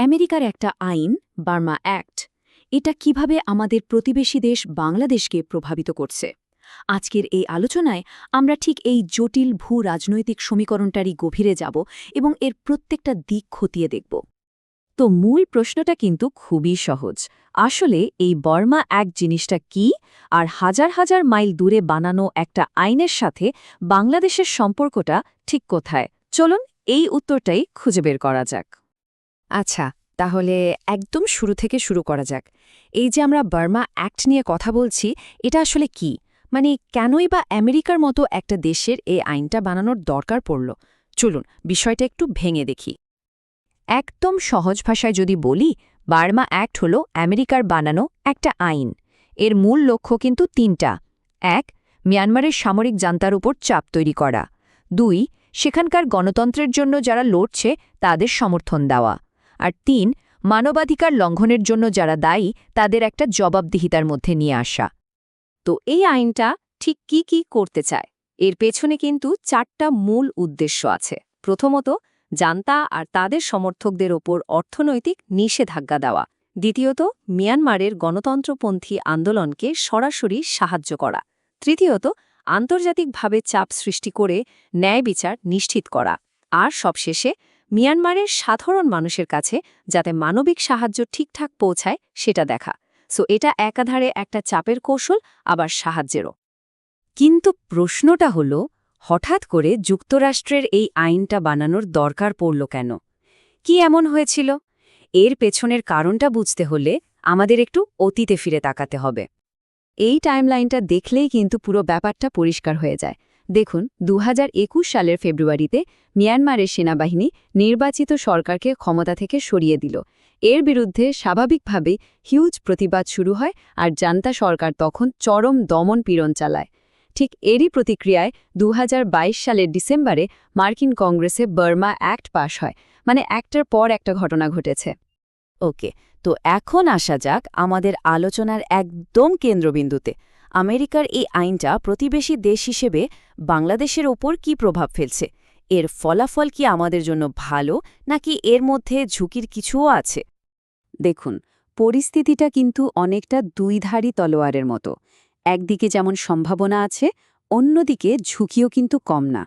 আমেরিকার একটা আইন, বার্মা অ্যাক্ট, এটা কীভাবে আমাদের প্রতিবেশী দেশ বাংলাদেশকে প্রভাবিত করছে। আজকের এই আলোচনায় আমরা ঠিক এই জটিল ভূ রাজনৈতিক সমীকরণটারই গভীরে যাব এবং এর প্রত্যেকটা দিক খতিয়ে দেখব। তো মূল প্রশ্নটা কিন্তু খুবই সহজ। আসলে এই বর্মা এক জিনিসটা কি? আর হাজার হাজার মাইল দূরে বানানো একটা আইনের সাথে বাংলাদেশের সম্পর্কটা ঠিক কোথায়? চলুন এই উত্তরটাই খুঁজে বের করা যাক। আচ্ছা তাহলে একদম শুরু থেকে শুরু করা যাক। এই যে আমরা বার্মা অ্যাক্ট নিয়ে কথা বলছি, এটা আসলে কি? মানে কেনই বা আমেরিকার মতো একটা দেশের এই আইনটা বানানোর দরকার পড়ল? চলুন, বিষয়টা একটু ভেঙে দেখি। একদম সহজ ভাষায় যদি বলি, বার্মা অ্যাক্ট হল আমেরিকার বানানো একটা আইন। এর মূল লক্ষ্য কিন্তু তিনটা। এক, মিয়ানমারের সামরিক জান্তার উপর চাপ তৈরি করা। দুই, সেখানকার গণতন্ত্রের জন্য যারা লড়ছে, তাদের সমর্থন দেওয়া। আর তিন, মানবাধিকার লঙ্ঘনের জন্য যারা দায়ী, তাদের একটা জবাবদিহিতার মধ্যে নিয়ে আসা। তো এই আইনটা ঠিক কি কি করতে চায়? এর পেছনে কিন্তু চারটা মূল উদ্দেশ্য আছে। প্রথমত, জান্তা আর তাদের সমর্থকদের ওপর অর্থনৈতিক নিষেধাজ্ঞা দেওয়া। দ্বিতীয়ত, মিয়ানমারের গণতন্ত্রপন্থী আন্দোলনকে সরাসরি সাহায্য করা। তৃতীয়ত, আন্তর্জাতিকভাবে চাপ সৃষ্টি করে ন্যায় বিচার নিশ্চিত করা। আর সবশেষে মিয়ানমারের সাধারণ মানুষের কাছে যাতে মানবিক সাহায্য ঠিকঠাক পৌঁছায় সেটা দেখা। সো এটা একাধারে একটা চাপের কৌশল, আবার সাহায্যেরও। কিন্তু প্রশ্নটা হল, হঠাৎ করে যুক্তরাষ্ট্রের এই আইনটা বানানোর দরকার পড়ল কেন? কি এমন হয়েছিল? এর পেছনের কারণটা বুঝতে হলে আমাদের একটু অতীতে ফিরে তাকাতে হবে। এই টাইমলাইনটা দেখলেই কিন্তু পুরো ব্যাপারটা পরিষ্কার হয়ে যায়। দেখুন দু হাজার একুশ সালের ফেব্রুয়ারিতে মিয়ানমারের সেনাবাহিনী নির্বাচিত সরকারকে ক্ষমতা থেকে সরিয়ে দিল। এর বিরুদ্ধে স্বাভাবিকভাবেই হিউজ প্রতিবাদ শুরু হয় আর জান্তা সরকার তখন চরম দমন পীড়ন চালায়। ঠিক এরই প্রতিক্রিয়ায় দু হাজার বাইশ সালের ডিসেম্বরে মার্কিন কংগ্রেসে বার্মা অ্যাক্ট পাশ হয় মানে একটার পর একটা ঘটনা ঘটেছে। ওকে, তো এখন আসা যাক আমাদের আলোচনার একদম কেন্দ্রবিন্দুতে। আমেরিকার এই আইনটা প্রতিবেশী দেশ হিসেবে বাংলাদেশের ওপর কি প্রভাব ফেলছে? এর ফলাফল কি আমাদের জন্য ভালো, নাকি এর মধ্যে ঝুঁকির কিছুও আছে? দেখুন, পরিস্থিতিটা কিন্তু অনেকটা দুইধারী তলোয়ারের মতো। একদিকে যেমন সম্ভাবনা আছে, অন্যদিকে ঝুঁকিও কিন্তু কম না।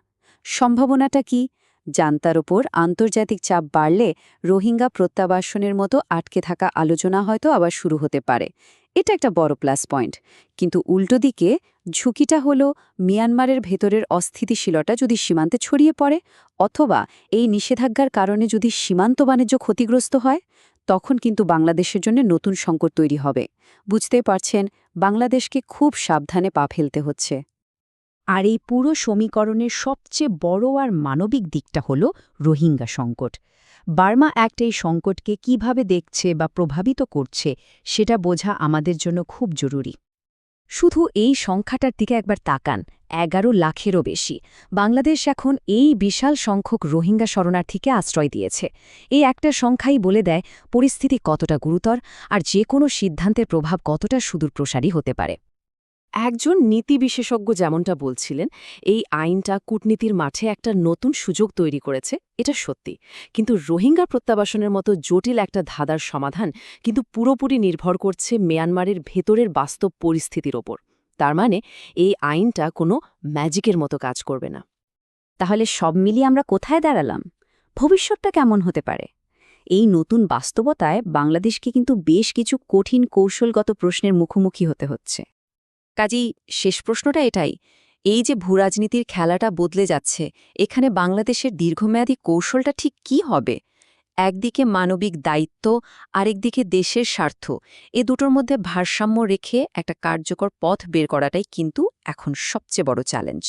সম্ভাবনাটা কি? জান্তার ওপর আন্তর্জাতিক চাপ বাড়লে রোহিঙ্গা প্রত্যাবাসনের মতো আটকে থাকা আলোচনা হয়তো আবার শুরু হতে পারে। এটা একটা বড় প্লাস পয়েন্ট। কিন্তু উল্টো দিকে, ঝুঁকিটা হলো মিয়ানমারের ভেতরের অস্থিতিশীলতা যদি সীমান্তে ছড়িয়ে পড়ে, অথবা এই নিষেধাজ্ঞার কারণে যদি সীমান্ত বাণিজ্য ক্ষতিগ্রস্ত হয়, তখন কিন্তু বাংলাদেশের জন্য নতুন সংকট তৈরি হবে। বুঝতে পারছেন, বাংলাদেশকে খুব সাবধানে পা ফেলতে হচ্ছে। আর এই পুরো সমীকরণের সবচেয়ে বড় আর মানবিক দিকটা হল রোহিঙ্গা সংকট। বার্মা অ্যাক্ট এই সংকটকে কীভাবে দেখছে বা প্রভাবিত করছে, সেটা বোঝা আমাদের জন্য খুব জরুরি। শুধু এই সংখ্যাটার দিকে একবার তাকান, এগারো লাখেরও বেশি। বাংলাদেশ এখন এই বিশাল সংখ্যক রোহিঙ্গা শরণার্থীকে আশ্রয় দিয়েছে। এই একটা সংখ্যাই বলে দেয় পরিস্থিতি কতটা গুরুতর আর যে কোনো সিদ্ধান্তের প্রভাব কতটা সুদূরপ্রসারী হতে পারে। একজন নীতি বিশেষজ্ঞ যেমনটা বলছিলেন, এই আইনটা কূটনীতির মাঠে একটা নতুন সুযোগ তৈরি করেছে, এটা সত্যি। কিন্তু রোহিঙ্গা প্রত্যাবাসনের মতো জটিল একটা ধাঁধার সমাধান কিন্তু পুরোপুরি নির্ভর করছে মিয়ানমারের ভেতরের বাস্তব পরিস্থিতির ওপর। তার মানে এই আইনটা কোনো ম্যাজিকের মতো কাজ করবে না। তাহলে সব মিলিয়ে আমরা কোথায় দাঁড়ালাম? ভবিষ্যৎটা কেমন হতে পারে? এই নতুন বাস্তবতায় বাংলাদেশকে কিন্তু বেশ কিছু কঠিন কৌশলগত প্রশ্নের মুখোমুখি হতে হচ্ছে। কাজেই শেষ প্রশ্নটা এটাই, এই যে ভূরাজনীতির খেলাটা বদলে যাচ্ছে, এখানে বাংলাদেশের দীর্ঘমেয়াদী কৌশলটা ঠিক কি হবে? একদিকে মানবিক দায়িত্ব, আরেকদিকে দেশের স্বার্থ, এ দুটোর মধ্যে ভারসাম্য রেখে একটা কার্যকর পথ বের করাটাই কিন্তু এখন সবচেয়ে বড় চ্যালেঞ্জ